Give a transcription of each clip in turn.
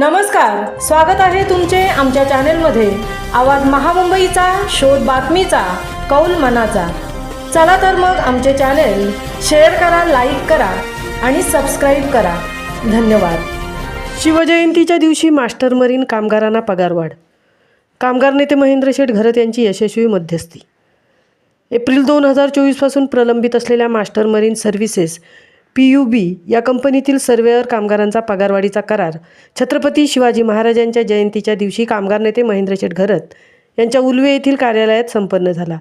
नमस्कार स्वागत आहे तुमचे आमच्या चॅनेलमध्ये. आवाज महामुंबईचा शोध बातमीचा कौल मनाचा. चला तर मग आमचे चॅनेल शेअर करा लाईक करा आणि सबस्क्राईब करा. धन्यवाद. शिवजयंतीच्या दिवशी मास्टर मरीन कामगारांना पगारवाढ. कामगार नेते महेंद्र शेठ घरत यांची यशस्वी मध्यस्थी. एप्रिल दोन हजार चोवीसपासून प्रलंबित असलेल्या master marine services P U B या कंपनीतील सर्वेअर कामगारांचा पगारवाढीचा करार. छत्रपती शिवाजी महाराजांच्या जयंतीच्या दिवशी कामगार नेते महेंद्र शेठ घरत यांच्या उलवे येथील कार्यालयात संपन्न झाला.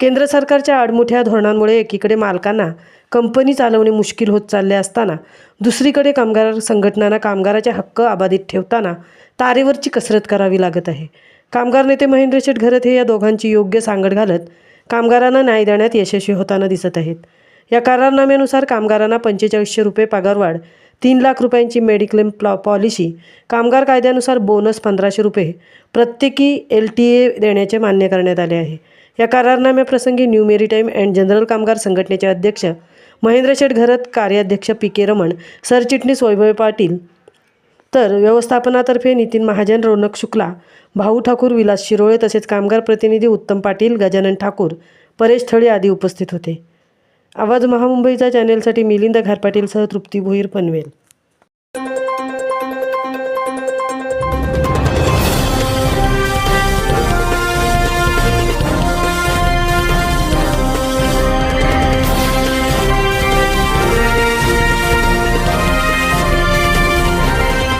केंद्र सरकारच्या आडमुठ्या धोरणांमुळे एकीकडे मालकांना कंपनी चालवणे मुश्किल होत चालले असताना दुसरीकडे कामगार संघटनांना कामगाराचे हक्क अबाधित ठेवताना तारेवरची कसरत करावी लागत आहे. कामगार नेते महेंद्र शेठ घरत हे या दोघांची योग्य सांगड घालत कामगारांना न्याय देण्यात यशस्वी होताना दिसत आहेत. या करारनाम्यानुसार कामगारांना पंचेचाळीसशे रुपये पगारवाढ तीन लाख रुपयांची मेडिक्लेम प्लॉ पॉलिसी कामगार कायद्यानुसार बोनस पंधराशे रुपये प्रत्येकी एल टी ए देण्याचे मान्य करण्यात आले आहे. या करारनाम्याप्रसंगी न्यू मेरीटाईम अँड जनरल कामगार संघटनेचे अध्यक्ष महेंद्र शेठ घरत कार्याध्यक्ष पी के रमण सरचिटणीस वैभव पाटील तर व्यवस्थापनातर्फे नितीन महाजन रौनक शुक्ला भाऊ ठाकूर विलास शिरोळे तसेच कामगार प्रतिनिधी उत्तम पाटील गजानन ठाकूर परेश थळे आदी उपस्थित होते. आवाज महामुंबईचा चॅनेलसाठी मिलिंद घारपाटीलसह तृप्ती भोईर पनवेल.